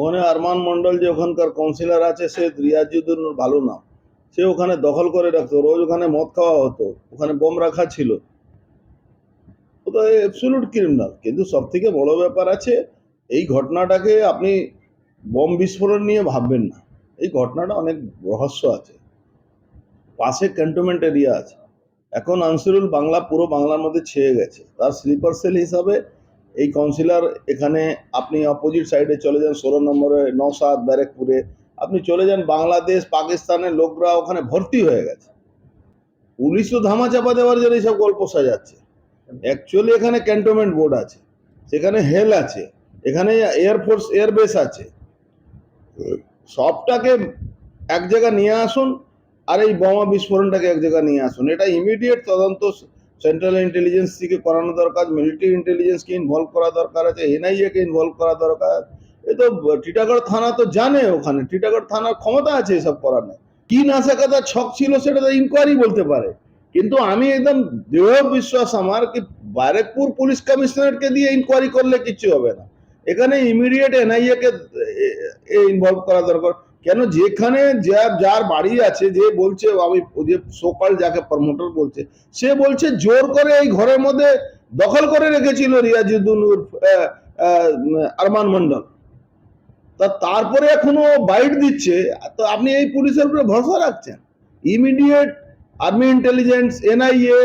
ওখানে আরমান মন্ডল যে ওখানকার কাউন্সিলর আছে, সে রিয়াজুদ্দিন ভালো না। সে ওখানে দখল করে রাখতো, রোজ ওখানে মদ খাওয়া হতো, ওখানে বোম রাখা ছিল। ও তো ক্রিমিনাল কিন্তু সব থেকে বড় ব্যাপার আছে, এই ঘটনাটাকে আপনি বোম বিস্ফোরণ নিয়ে ভাববেন না। এই ঘটনাটা অনেক রহস্য আছে। পাশে ক্যান্টনমেন্ট এরিয়া আছে। এখন আনসিরুল বাংলা, পুরো বাংলার মধ্যে ছেয়ে গেছে। তার স্লিপার সেল হিসাবে এই কাউন্সিলর এখানে আপনি অপোজিট সাইডে চলে যান, ষোলো নম্বরে নওসাদ, ব্যারেকপুরে। আপনি চলে যান বাংলাদেশ, পাকিস্তানের লোকরা ওখানে ভর্তি হয়ে গেছে। পুলিশও ধামাচাপা দেওয়ার জন্য এইসব গল্প সাজাচ্ছে। অ্যাকচুয়ালি এখানে ক্যান্টনমেন্ট বোর্ড আছে, সেখানে হেল আছে, এখানে এয়ারফোর্স এয়ারবেস আছে। সবটাকে এক জায়গায় নিয়ে আসুন, আর এই বোমা বিস্ফোরণটাকে এক জায়গায় নিয়ে আসুন। এটা ইমিডিয়েট তদন্ত সেন্ট্রাল ইন্টেলিজেন্স থেকে করানো দরকার মিলিটারি ইন্টেলিজেন্সকে ইনভলভ করা দরকার আছে এনআইএ কে ইনভলভ করা দরকার। এ তো টিটাগড় থানা তো জানে ওখানে টিটাগড় থানার ক্ষমতা আছে এসব করার কি নাশাকাতা ছক ছিল সেটা তো ইনকোয়ারি বলতে পারে। কিন্তু আমি একদম দৃঢ় বিশ্বাস আমার কি ব্যারেকপুর পুলিশ কমিশনারকে দিয়ে ইনকোয়ারি করলে কিচ্ছু হবে না। এখানে ইমিডিয়েট এনআইএ কে ইনভলভ করা দরকার। কেন যেখানে যার বাড়ি আছে, যে বলছে, আমি যে সোকাল যাকে প্রমোটার বলছে, সে বলছে জোর করে এই ঘরের মধ্যে দখল করে রেখেছিল রিয়াজুদ্দিন আরমান মন্ডল তা তারপরে এখনও বাইট দিচ্ছে। তো আপনি এই পুলিশের উপরে ভরসা রাখছেন? Immediate army intelligence NIA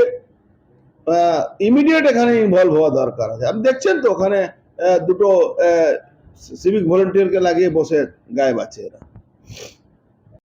immediate এখানে ইনভলভ হওয়া দরকার আছে। আপনি দেখছেন তো ওখানে দুটো সিভিক ভলেন্টিয়ারকে লাগিয়ে বসে গায়েব আছে এরা। you